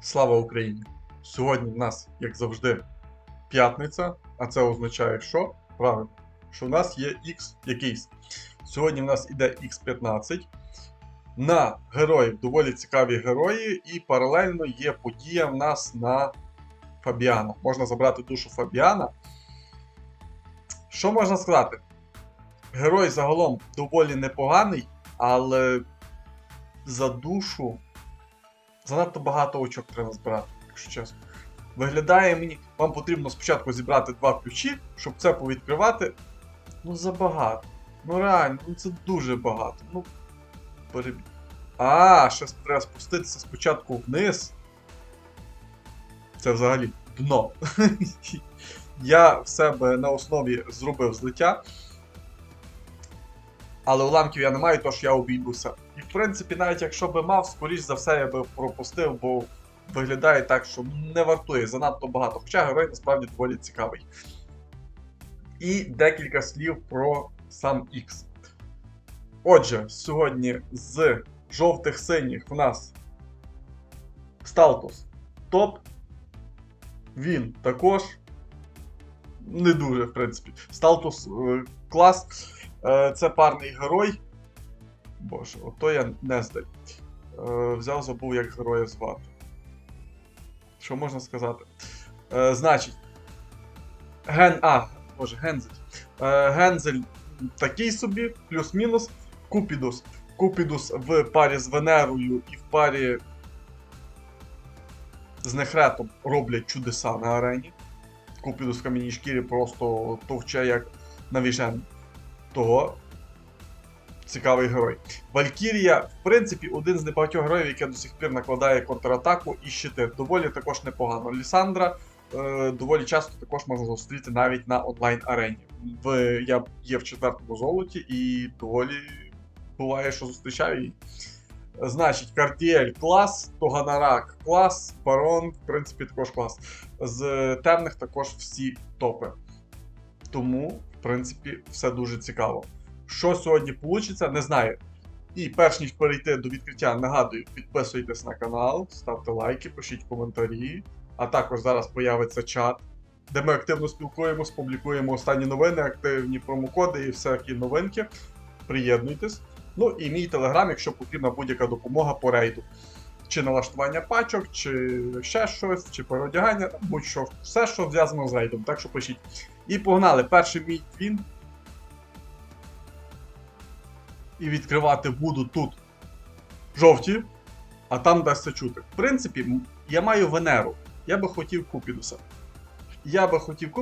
Слава Україні! Сьогодні в нас, як завжди, п'ятниця, а це означає, що? Правильно, що в нас є X якийсь. Сьогодні в нас іде X15. На героїв доволі цікаві герої, і паралельно є подія в нас на Фабіана. Можна забрати душу Фабіана. Що можна сказати? Герой загалом доволі непоганий, але за душу занадто багато очок треба збирати, якщо чесно. Виглядає мені, вам потрібно спочатку зібрати два ключі, щоб це повідкривати. Ну, забагато. Ну реально, ну це дуже багато. Ну. Переб... А, ще треба спуститися спочатку вниз. Це взагалі дно. Я в себе на основі зробив злиття. Але уламків я не маю, тож я обійдуся. І в принципі, навіть якщо би мав, скоріш за все я би пропустив, бо виглядає так, що не вартує занадто багато. Хоча герой насправді доволі цікавий. І декілька слів про сам X. Отже, сьогодні з жовтих синіх в нас Сталтус топ. Він також не дуже, в принципі. Сталтус е, клас. Е, це парний герой. Боже, ото я не здаль. Е, взяв, забув, як героя звати. Що можна сказати? Е, значить. Ген. А, боже, Гензель. Гензель такий собі, плюс-мінус. Купідус. Купідус в парі з Венерою і в парі з Нехретом роблять чудеса на арені. Купідус в кам'яній шкірі просто товче як навіжений. Того цікавий герой. Валькірія, в принципі, один з небагатьох героїв, який до сих пір накладає контратаку і щити. Доволі також непогано. Лісандра е, доволі часто також можна зустріти навіть на онлайн-арені. В, я є в четвертому золоті і доволі буває, що зустрічаю її. Значить, Картіель клас, Тоганарак клас, Барон, в принципі, також клас. З темних також всі топи. Тому, в принципі, все дуже цікаво. Що сьогодні вийде, не знаю. І перш ніж перейти до відкриття, нагадую, підписуйтесь на канал, ставте лайки, пишіть коментарі. А також зараз появиться чат, де ми активно спілкуємось, публікуємо останні новини, активні промокоди і всякі новинки. Приєднуйтесь. Ну і мій телеграм, якщо потрібна будь-яка допомога по рейду. Чи налаштування пачок, чи ще щось, чи переодягання, будь-що, все, що зв'язано з рейдом. Так що пишіть. І погнали. Перший мій твін. І відкривати буду тут жовті, а там дасться чути. В принципі, я маю Венеру. Я би хотів Купідуса. Я би хотів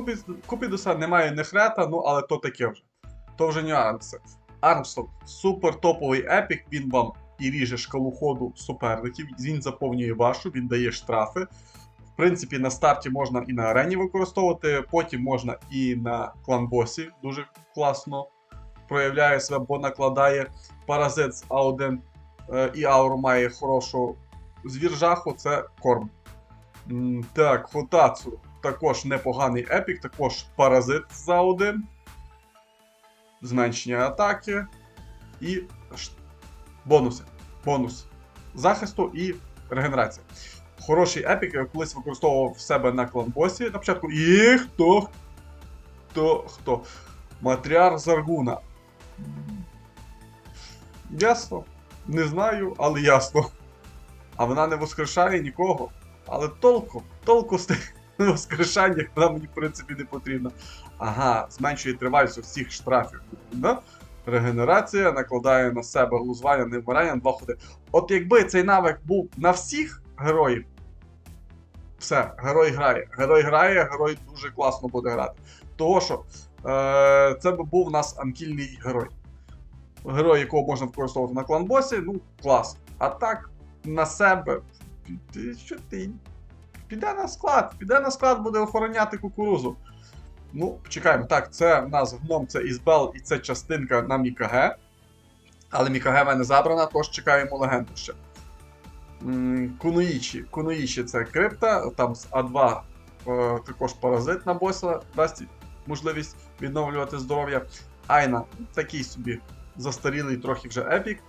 Купідуса, не маю Нехрета, ну але то таке вже. То вже нюанси. Армстронг супер топовий епік, він вам і ріже шкалу ходу суперників, він заповнює вашу, він дає штрафи. В принципі, на старті можна і на арені використовувати, потім можна і на кланбосі дуже класно проявляє себе, бо накладає паразит з А1 е, і ауру має хорошу звіржаху, це корм. Так, Фотацу також непоганий епік, також паразит з А1. Зменшення атаки і бонуси. Бонус захисту і регенерація. Хороший епік, я колись використовував в себе на кланбосі на початку. І хто? Хто? Хто? Матріарх Заргуна. Ясно. Не знаю, але ясно. А вона не воскрешає нікого. Але толку, толку з тих воскрешаннях вона мені, в принципі, не потрібна. Ага, зменшує тривалість всіх штрафів. Да? Регенерація накладає на себе глузування, невмирання на два ходи. От якби цей навик був на всіх героїв, все, герой грає. Герой грає, герой дуже класно буде грати. Того що е, це би був у нас анкільний герой. Герой, якого можна використовувати на кланбосі, ну, клас. А так, на себе. Що ти? Піде на склад, піде на склад, буде охороняти кукурузу. Ну, чекаємо. Так, це в нас гном, це Ізбел і це частинка на Мікаге. Але Мікаге в мене забрана, тож чекаємо легенду ще. М, Кунуїчі. Кунуїчі це крипта, там з А2 е, також паразит на боса дасть можливість відновлювати здоров'я. Айна такий собі застарілий трохи вже епік.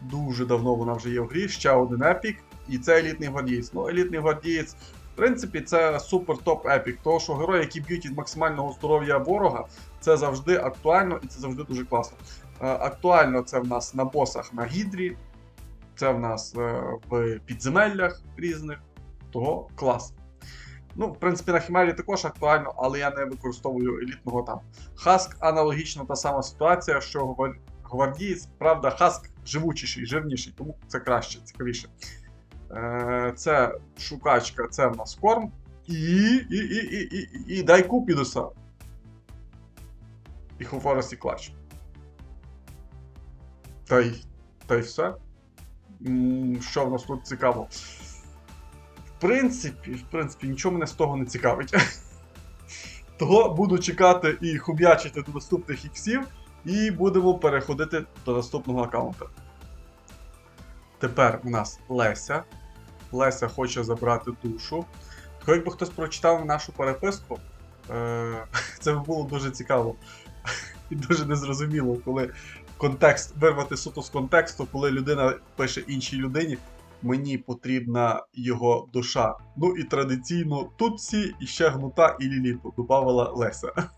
Дуже давно вона вже є в грі. Ще один епік. і це елітний гвардієць. Ну, елітний гвардієць, принципі, це супер топ епік. Того, що герої, які б'ють від максимального здоров'я ворога, це завжди актуально і це завжди дуже класно. Е, Актуально це в нас на босах на Гідрі, це в нас е, в підземеллях різних. Того клас. Ну, в принципі, на Хімері також актуально, але я не використовую елітного там. Хаск аналогічно та сама ситуація, що гвар- гвардієць, правда, хаск живучіший, жирніший, тому це краще, цікавіше. Е, це шукачка, це в нас корм. І, і, і, і, і, і, і дай купідуса. І Хофорес і клач. Та й, та й все. Що в нас тут цікаво? В принципі, в принципі, нічого мене з того не цікавить. Того буду чекати і хуб'ячити до наступних іксів, і будемо переходити до наступного аккаунта. Тепер у нас Леся. Леся хоче забрати душу. То якби хтось прочитав нашу переписку, е- це б було дуже цікаво. І дуже незрозуміло, коли контекст вирвати суто з контексту, коли людина пише іншій людині, мені потрібна його душа. Ну і традиційно Тутсі, і ще гнута і ліліту додавала Леся.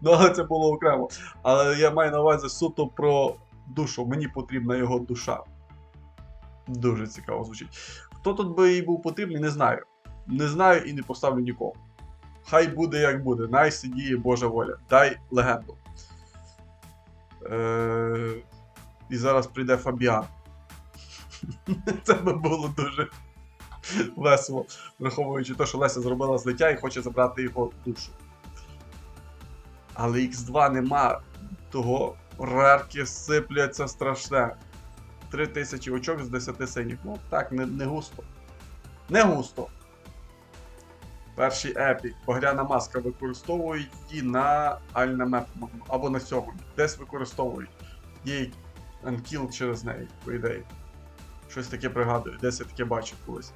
Ну, але це було окремо. Але я маю на увазі суто про душу. Мені потрібна його душа. Дуже цікаво звучить. Хто тут би їй був потрібний, не знаю. Не знаю і не поставлю нікого. Хай буде як буде. Най сидіє Божа воля. Дай легенду. Е... І зараз прийде Фабіан. Це би було дуже весело, враховуючи те, що Леся зробила злиття і хоче забрати його душу. Але X2 нема, того рарки сипляться страшне. 3000 очок з 10 синіх. Ну так, не, не густо. Не густо. Перший епік. Багряна маска використовують її на Альнамеп або на цьому. Десь використовують. Є анкіл через неї, по ідеї. Щось таке пригадую, десь я таке бачив колись.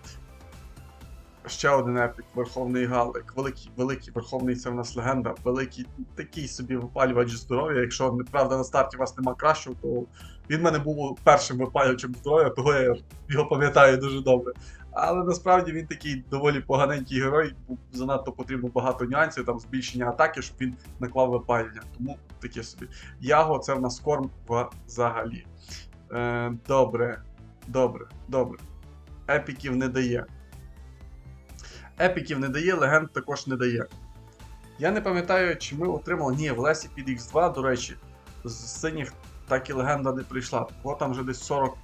Ще один епік, Верховний Галик. Великий, великий Верховний це в нас легенда. Великий такий собі випалювач здоров'я. Якщо правда на старті у вас нема кращого, то він в мене був першим випалювачем здоров'я, того я його пам'ятаю дуже добре. Але насправді він такий доволі поганенький герой, занадто потрібно багато нюансів, там збільшення атаки, щоб він наклав випалення. Тому таке собі. Яго це в нас корм взагалі. Е, добре, добре, добре. Епіків не дає. Епіків не дає, легенд також не дає. Я не пам'ятаю, чи ми отримали. Ні, в Лесі під X2, до речі, з синіх так і легенда не прийшла. Бо там вже десь 40,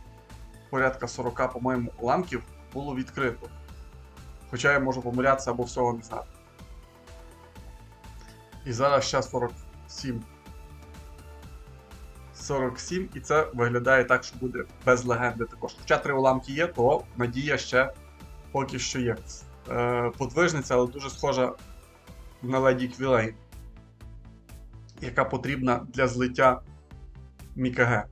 порядка 40, по-моєму, уламків було відкрито. Хоча я можу помилятися або всього не знати. І зараз ще 47. 47, і це виглядає так, що буде без легенди також. Хоча три уламки є, то надія ще поки що є. Е, подвижниця, але дуже схожа на леді Квілейн, яка потрібна для злиття Мікаге.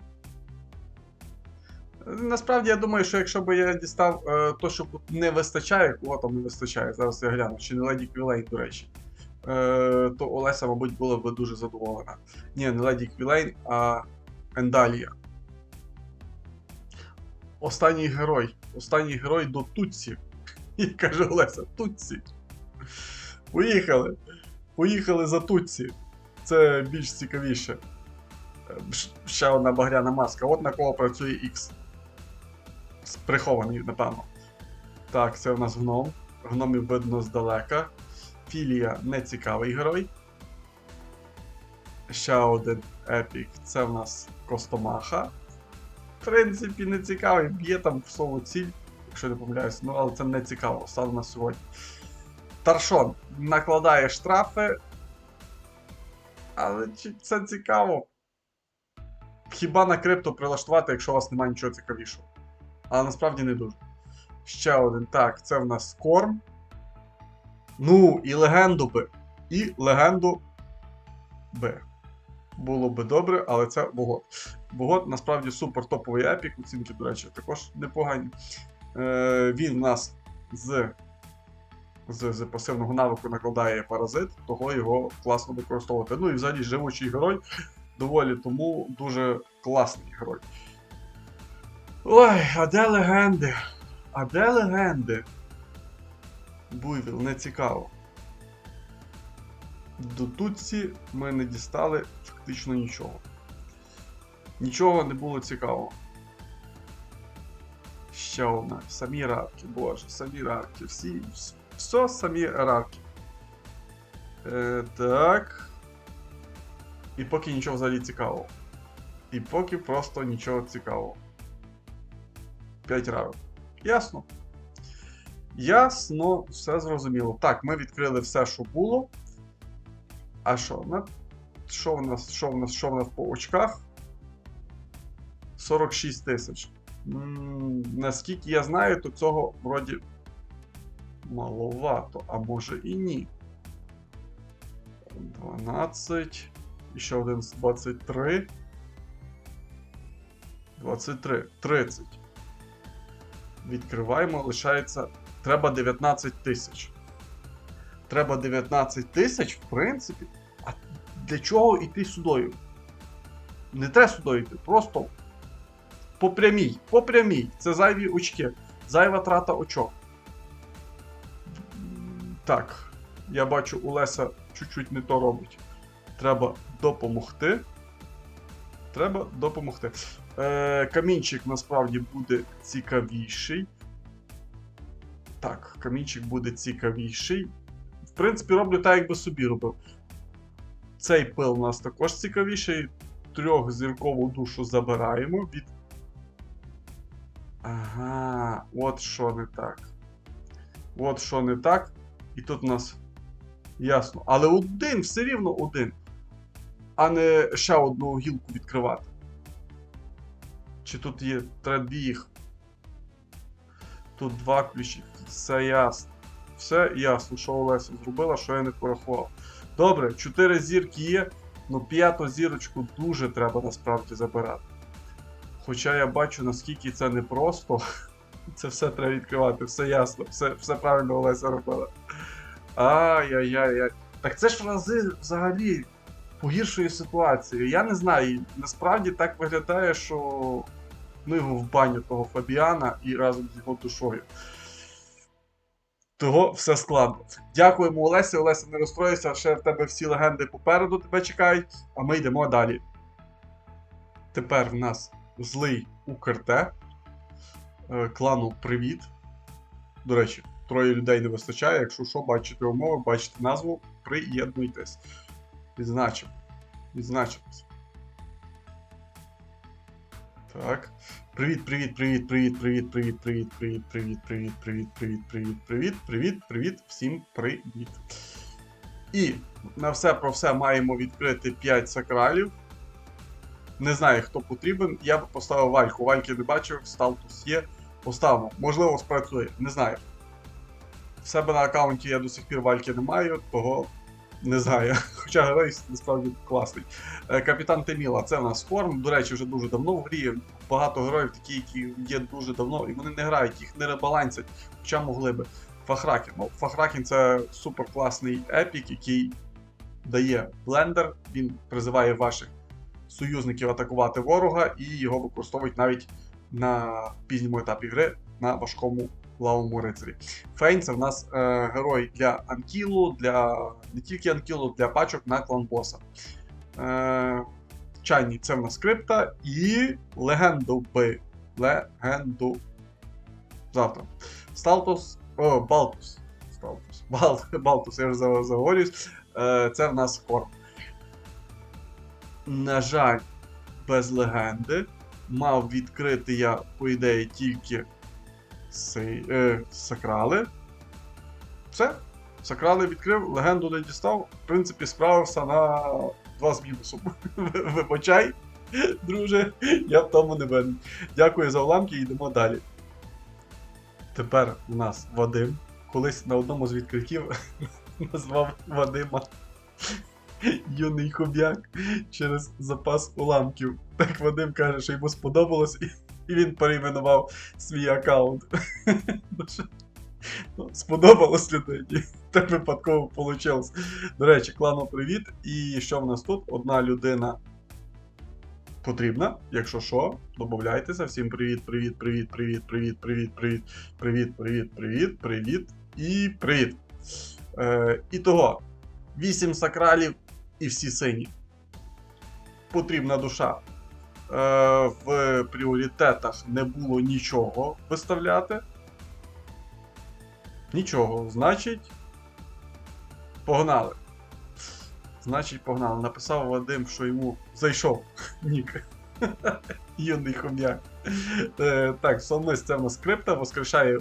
Насправді я думаю, що якщо б я дістав е, то, що не вистачає, кого там не вистачає, зараз я гляну, чи не Леді Квілейн, до речі, е, то Олеся, мабуть, була б дуже задоволена. Ні, не Леді Квілейн, а Ендалія. Останній герой. Останній герой до Тутсі. І каже Олеся, Тутсі. Поїхали. Поїхали за Тутсі. Це більш цікавіше. Е, Ще одна багряна маска. От на кого працює X. Прихований, напевно. Так, це в нас гном. Гномів видно здалека. Філія не цікавий герой. Ще один епік. Це в нас Костомаха. В принципі, не цікавий. Б'є там в слово ціль, якщо не помиляюсь. Ну, але це не цікаво, стало на сьогодні. Таршон накладає штрафи. Але чи це цікаво? Хіба на крипто прилаштувати, якщо у вас немає нічого цікавішого. Але насправді не дуже. Ще один. Так, це в нас корм. Ну, і легенду би. І легенду би. Було би добре, але це Богот. Богот насправді супер топовий епік. Оцінки, до речі, також непогані. Е, він в нас з, з, з пасивного навику накладає паразит, того його класно використовувати. Ну і взагалі живучий герой доволі тому дуже класний герой. Ой, а де легенди? а де легенди? Буйвіл, не цікаво. До Тутсі ми не дістали фактично нічого. Нічого не було цікавого. Ще одна. Самі рарки, боже, самі рарки. Всі. Все самі рарки. Е, так. І поки нічого взагалі цікавого. І поки просто нічого цікавого. 5 рарок. Ясно. Ясно, все зрозуміло. Так, ми відкрили все, що було. А що? Що в нас, що в нас, що в нас по очках? 46 тисяч. Наскільки я знаю, то цього вроді маловато, а може і ні. 12. І ще один з 23. 23. 30. Відкриваємо, лишається. Треба 19 тисяч. Треба 19 тисяч, в принципі. А для чого йти сюдою? Не треба сюди йти, просто по прямій. По прямій. Це зайві очки. Зайва трата очок. Так. Я бачу, у Леся чуть-чуть не то робить. Треба допомогти. Треба допомогти. Е, камінчик насправді буде цікавіший. Так, камінчик буде цікавіший. В принципі, роблю так, як би собі робив. Цей пил у нас також цікавіший. Трьохзіркову душу забираємо від. Ага, от що не так. От що не так. І тут у нас ясно. Але один, все рівно один. А не ще одну гілку відкривати. Чи тут є треба? Тут два ключі. Все ясно. Все ясно, що Олеся зробила, що я не порахував. Добре, чотири зірки є, але п'яту зірочку дуже треба насправді забирати. Хоча я бачу, наскільки це непросто. Це все треба відкривати, все ясно, все, все правильно Олеся робила. Ай-яй-яй-яй. Так це ж рази взагалі погіршує ситуацію. Я не знаю, насправді так виглядає, що ну його в баню того Фабіана і разом з його душою. Того все складно. Дякуємо Олесі. Олеся, не розстроїйся, ще в тебе всі легенди попереду тебе чекають, а ми йдемо далі. Тепер в нас злий УКРТ. Е, Клану привіт. До речі, троє людей не вистачає. Якщо що, бачите умови, бачите назву, приєднуйтесь. Відзначимо. Відзначимось. Так. Привіт, привіт, привіт, привіт, привіт, привіт, привіт, привіт, привіт, привіт, привіт, привіт, привіт, привіт, привіт, привіт, всім привіт. І на все про все маємо відкрити 5 сакралів. Не знаю, хто потрібен. Я б поставив вальку. Вальки не бачив, статус є. Поставимо. Можливо, спрацює. Не знаю. В себе на аккаунті я до сих пір вальки не маю, того не знаю. Хоча герой насправді класний. Е, Капітан Теміла, це в нас форм. До речі, вже дуже давно в грі. Багато героїв такі, які є дуже давно, і вони не грають, їх не ребалансять, хоча могли би. Фахракен. Ну, Фахракен це супер класний епік, який дає блендер. Він призиває ваших союзників атакувати ворога і його використовують навіть на пізньому етапі гри на важкому лавому рицарі. Фейн це в нас е, герой для Анкілу, для не тільки Анкілу, для пачок на клан боса. Е, Чайні це в нас крипта і легенду би. Легенду. Завтра. Сталтус. О, Балтус. Сталтус. Бал, Балтус, я вже за- заговорююсь. Е, це в нас корм. На жаль, без легенди. Мав відкрити я, по ідеї, тільки сей, е, сакрали. Все. Сакрали відкрив, легенду не дістав. В принципі, справився на два з мінусом. Вибачай, друже, я в тому не винен. Дякую за уламки йдемо далі. Тепер у нас Вадим. Колись на одному з відкриттів назвав Вадима юний хоб'як через запас уламків. Так Вадим каже, що йому сподобалось, і, і він перейменував свій аккаунт. Ну, ну, Сподобалось людині. Так випадково вийшло. До речі, клану привіт. І що в нас тут? Одна людина потрібна. Якщо що, додайтеся. Всім привіт, привіт, привіт, привіт, привіт, привіт, привіт, привіт, привіт, привіт, привіт і привіт. Е, і того, 8 сакралів і всі сині. Потрібна душа. Е, в пріоритетах не було нічого виставляти. Нічого. Значить, погнали. Значить, погнали. Написав Вадим, що йому зайшов нік. Юний хом'як. Е, так, Солмис це в нас скрипта, воскрешає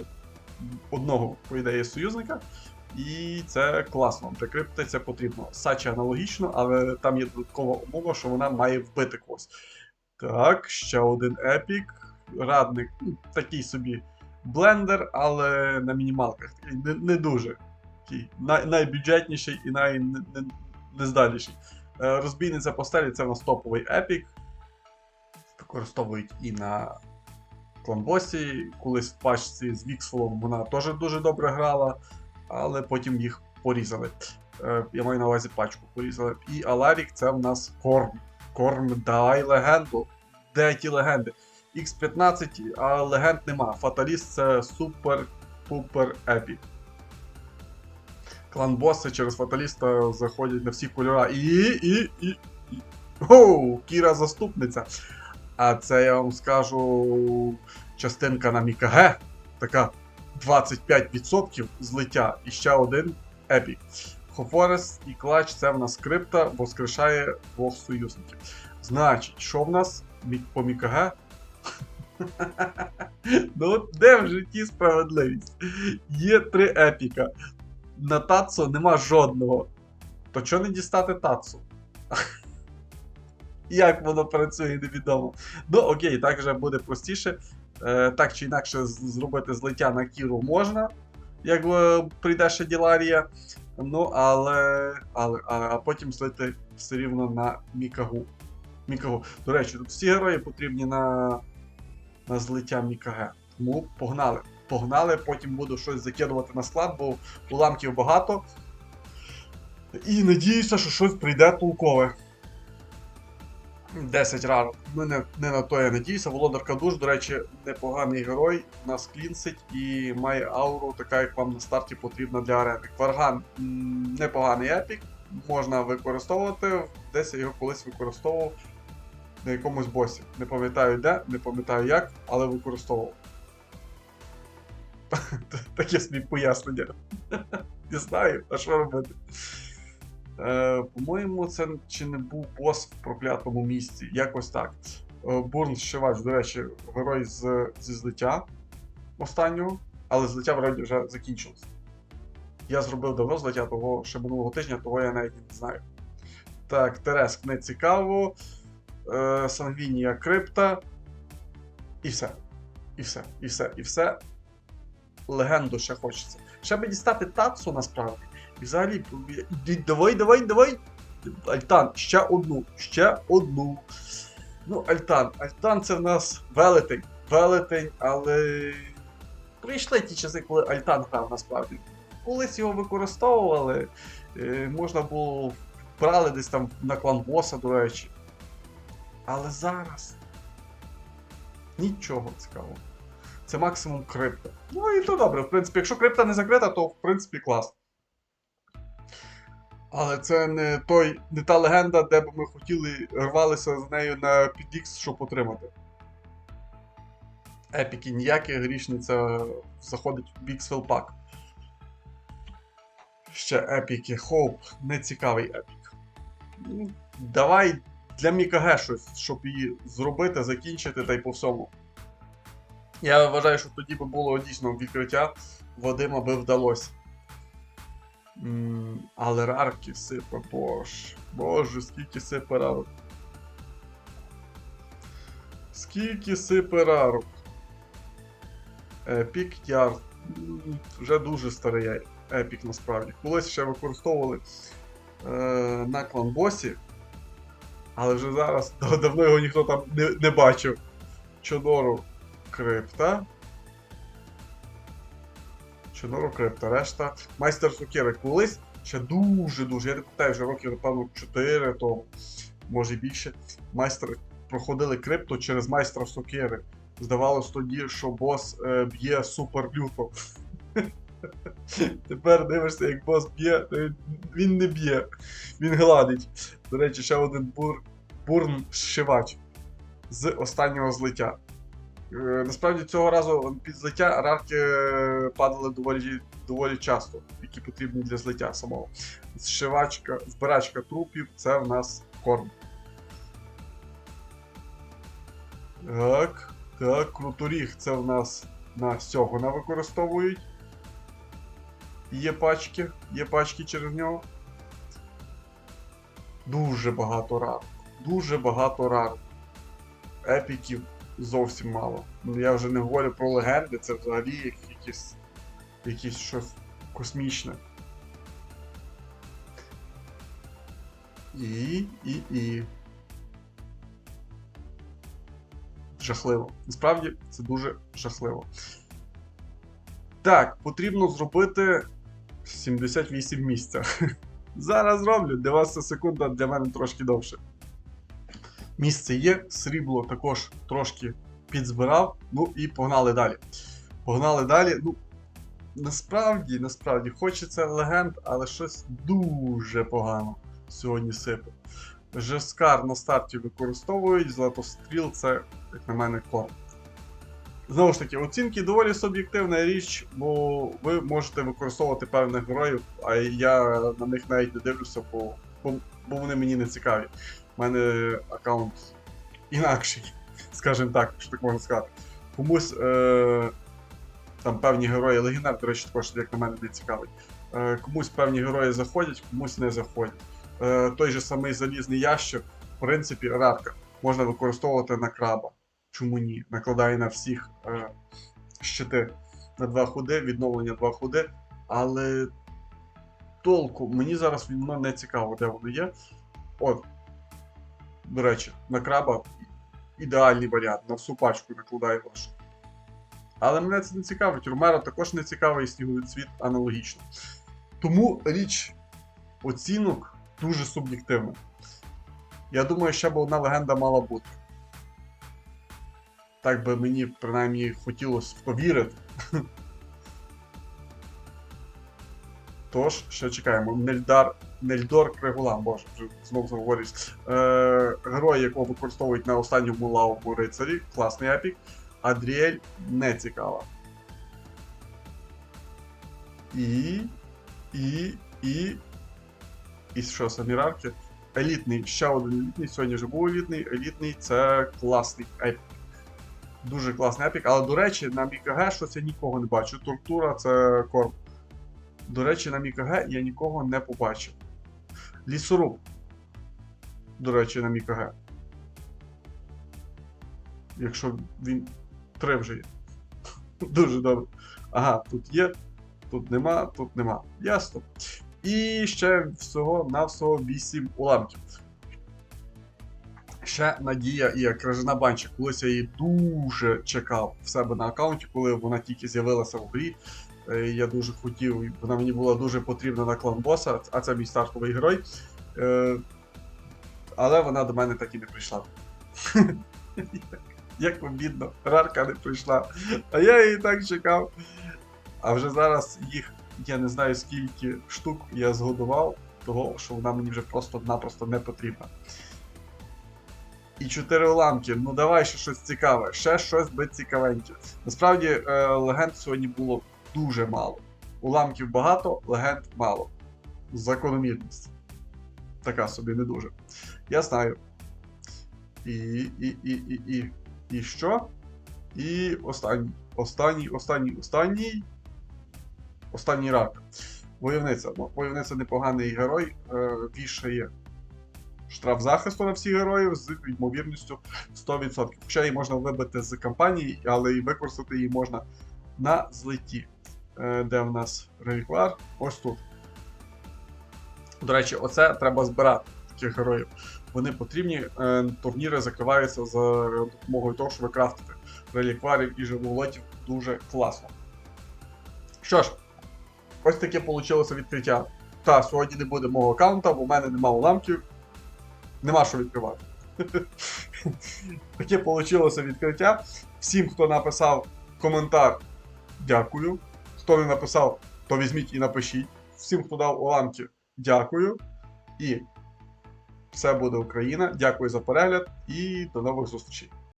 одного, по ідеї, союзника. І це класно. Для це потрібно. Сачі аналогічно, але там є додаткова умова, що вона має вбити когось. Так, ще один епік. Радник, ну, такий собі блендер, але на мінімалках. Такий Не, не дуже. Такий най, найбюджетніший і най, не. Е, Розбійниця постелі це в нас топовий епік. Використовують і на Кламбосі. Колись в пачці з Віксфолом вона теж дуже добре грала, але потім їх порізали. Е, Я маю на увазі пачку порізали. І Аларік це в нас корм. Корм, дай легенду. Де ті легенди? X15, а легенд нема. Фаталіст це супер-пупер епік. Клан боси через фаталіста заходять на всі кольора. І. і. і. і. Оу, Кіра заступниця. А це я вам скажу частинка на Мікаге. Така 25% злиття. І ще один епік. Хофорес і клач це в нас скрипта, воскрешає двох союзників. Значить, що в нас по Мікаге? ну, де в житті справедливість? Є три епіка. На Тацу нема жодного. То чого не дістати Тацу? Як воно працює, невідомо. Ну, окей, так вже буде простіше. Е, так чи інакше зробити злиття на Кіру можна, як е, прийде ще Діларія. Ну, але, але, а потім злити все рівно на Мікагу. Мікагу. До речі, тут всі герої потрібні на, на злиття Мікаге. Тому погнали. Погнали, потім буду щось закидувати на склад, бо уламків багато. І надіюся, що щось прийде толкове. 10 рарок. Ну, не, на то я надіюся. Володар Кадуш, до речі, непоганий герой, нас клінсить і має ауру, така як вам на старті потрібна для арени. Кварган непоганий епік, можна використовувати. Десь я його колись використовував на якомусь босі. Не пам'ятаю де, не пам'ятаю як, але використовував. Таке собі пояснення. Не знаю, а що робити. Е, по-моєму, це чи не був бос в проклятому місці. Якось так. Е, Бурн Шивач, до речі, герой з, зі злиття останнього, але злиття вроді вже закінчилось. Я зробив давно злиття того ще минулого тижня, того я навіть не знаю. Так, Тереск не цікаво. Е, Сангвінія крипта. І все. І все, і все, і все. Легенду ще хочеться. Ще би дістати Тацу насправді. І взагалі, давай, давай, давай. Альтан, ще одну, ще одну. Ну, Альтан. Альтан це в нас велетень. Велетень, але. Прийшли ті часи, коли Альтан грав насправді. Колись його використовували. е, Можна було брали десь там на клан боса, до речі. Але зараз. Нічого цікавого. Це максимум крипта. Ну і то добре, в принципі, якщо крипта не закрита, то в принципі клас. Але це не той, не та легенда, де б ми хотіли рвалися з нею на PDX, щоб отримати. Епіки ніякі, грішниця заходить в Bixwell Pack. Ще епіки. Хоуп, нецікавий епік. Ну, Давай для Мікаге щось, щоб її зробити, закінчити та й по всьому. Я вважаю, що тоді би було дійсно відкриття Вадима би вдалося. Але рарки сипе, боже. Боже, скільки сипе рарок. Скільки сипе рарок. Епік Ярд. Вже дуже старий епік насправді. Колись ще використовували е, на кланбосі, але вже зараз давно його ніхто там не, не бачив. Чудору крипта. Чудово крипта, решта. Майстер Сукери колись ще дуже-дуже. Я не вже років, напевно, 4 тому, може і більше. Майстер проходили крипту через майстра сокири. Здавалось тоді, що бос е, б'є супер люто. Тепер дивишся, як бос б'є, він- не б'є, він гладить. До речі, ще один бур, бурн зшивач з останнього злиття. Е, Насправді цього разу під злиття рарки е, падали доволі, доволі часто, які потрібні для злиття самого. Зшивачка, збирачка трупів це в нас корм. Так, так, круторіг це в нас на сьогодні використовують. Є пачки, є пачки через нього. Дуже багато рар. Дуже багато рар. Епіків зовсім мало. Ну я вже не говорю про легенди, це взагалі як- якісь, якісь щось космічне. І, і, і. Жахливо. Насправді це дуже жахливо. Так, потрібно зробити 78 місця. Зараз вас це секунда, для мене трошки довше. Місце є, срібло також трошки підзбирав. Ну і погнали далі. Погнали далі. Ну, насправді, насправді, хочеться легенд, але щось дуже погано сьогодні сипе. Жескар на старті використовують, златостріл це, як на мене, корм. Знову ж таки, оцінки доволі суб'єктивна річ, бо ви можете використовувати певних героїв, а я на них навіть не дивлюся, бо, бо, бо вони мені не цікаві. У мене аккаунт інакший, скажімо так, якщо так можна сказати. Комусь е, там певні герої, легендар, до речі, також, як на мене, не цікавий. Е, комусь певні герої заходять, комусь не заходять. Е, той же самий залізний ящик, в принципі, рарка, можна використовувати на краба. Чому ні? Накладає на всіх е, щити на два ходи, відновлення два ходи, але толку мені зараз воно не цікаво, де воно є. От, до речі, на краба ідеальний варіант, на всю пачку накладає вашу. Але мене це не цікавить. Ромеро також не цікавий сніговий цвіт аналогічно. Тому річ оцінок дуже суб'єктивна. Я думаю, ще б одна легенда мала бути. Так би мені принаймні хотілося в. Тож, ще чекаємо. Нельдар, Нельдор Кригулан, боже, вже знову заговорюсь. Е, герой, якого використовують на останньому лавому рицарі, класний епік. Адріель не цікава. І. І. І. І що, самі рарки? Елітний, ще один елітний, сьогодні вже був елітний. Елітний це класний епік. Дуже класний епік, але до речі, на Мікаге щось я нікого не бачу. Тортура це корм. До речі, на Мікаге я нікого не побачив. Лісоруб. До речі, на Мікаге. Якщо він три вже є. Дуже добре. Ага, тут є, тут нема, тут нема. Ясно. І ще всього на всього 8 уламків. Ще Надія і Кражина Банчик. Колись я її дуже чекав в себе на аккаунті, коли вона тільки з'явилася в грі. Е, Я дуже хотів, вона мені була дуже потрібна на клан боса, а це мій стартовий герой. Е, Але вона до мене так і не прийшла. Як обідно, рарка не прийшла. А я її так чекав. А вже зараз їх, я не знаю скільки штук я згодував, того, що вона мені вже просто-напросто не потрібна. І чотири уламки. Ну давай ще щось цікаве, ще щось би цікавеньке. Насправді е, легенд сьогодні було дуже мало. Уламків багато, легенд мало. Закономірність. Така собі не дуже. Я знаю. І. і, і, і, і. І що? І останній. Останній, останній, останній. Останній рак. Войовниця. Ну, войовниця непоганий герой, е, вішає штраф захисту на всіх героїв з ймовірністю 100%. Хоча її можна вибити з кампанії, але і використати її можна на злеті. Е, де в нас реліквар? Ось тут. До речі, оце треба збирати таких героїв. Вони потрібні. Е, турніри закриваються за допомогою того, що ви крафтите релікварів і живолотів дуже класно. Що ж, ось таке вийшло відкриття. Та, сьогодні не буде мого аккаунта, бо в мене нема уламків. Нема що відкривати. Таке вийшло відкриття. Всім, хто написав коментар, дякую. Хто не написав, то візьміть і напишіть. Всім, хто дав уламки, дякую. І все буде Україна. Дякую за перегляд і до нових зустрічей.